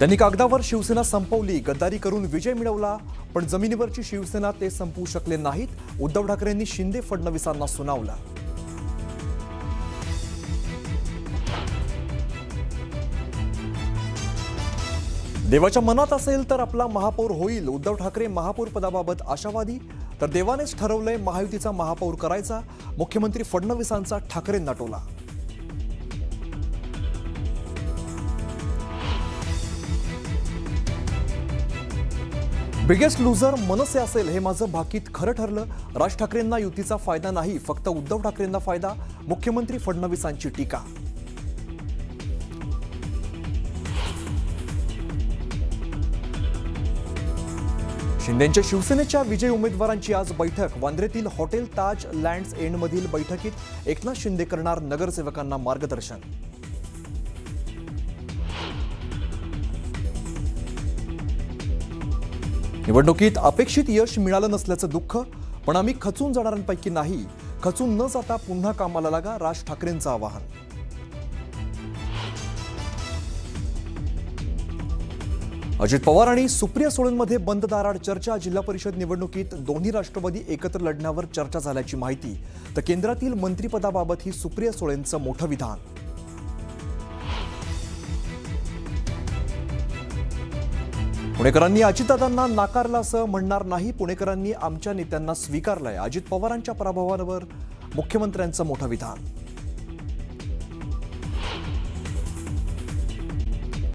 त्यांनी कागदावर शिवसेना संपवली गद्दारी करून विजय मिळवला पण जमिनीवरची शिवसेना ते संपवू शकले नाहीत उद्धव ठाकरेंनी शिंदे फडणवीसांना सुनावलं. देवाच्या मनात असेल तर आपला महापौर होईल उद्धव ठाकरे महापौर पदाबाबत आशावादी तर देवानेच ठरवलंय महायुतीचा महापौर करायचा मुख्यमंत्री फडणवीसांचा ठाकरेंना टोला. बिगेस्ट लुझर मनसे असेल हे माझं भाकीत खरं ठरलं. राज ठाकरेंना युतीचा फायदा नाही फक्त उद्धव ठाकरेंना फायदा मुख्यमंत्री फडणवीसांची टीका. शिंदेच्या शिवसेनेच्या विजय उमेदवारांची आज बैठक. वांद्रेतील हॉटेल ताज लँड्स एंडमधील बैठकीत एकनाथ शिंदे करणार नगरसेवकांना मार्गदर्शन. निवडणुकीत अपेक्षित यश मिळालं नसल्याचं दुःख पण आम्ही खचून जाणाऱ्यांपैकी नाही. खचून न जाता पुन्हा कामाला लागा राज ठाकरेंचं आवाहन. अजित पवार आणि सुप्रिया सोळेंमध्ये बंद दाराड चर्चा. जिल्हा परिषद निवडणुकीत दोन्ही राष्ट्रवादी एकत्र लढण्यावर चर्चा झाल्याची माहिती. तर केंद्रातील मंत्रिपदाबाबत ही सुप्रिया सोळेंचं मोठं विधान. पुणेकरांनी अजितदादांना नाकारला असं म्हणणार नाही. पुणेकरांनी आमच्या नेत्यांना स्वीकारलंय. अजित पवारांच्या पराभवावर मुख्यमंत्र्यांचं मोठं विधान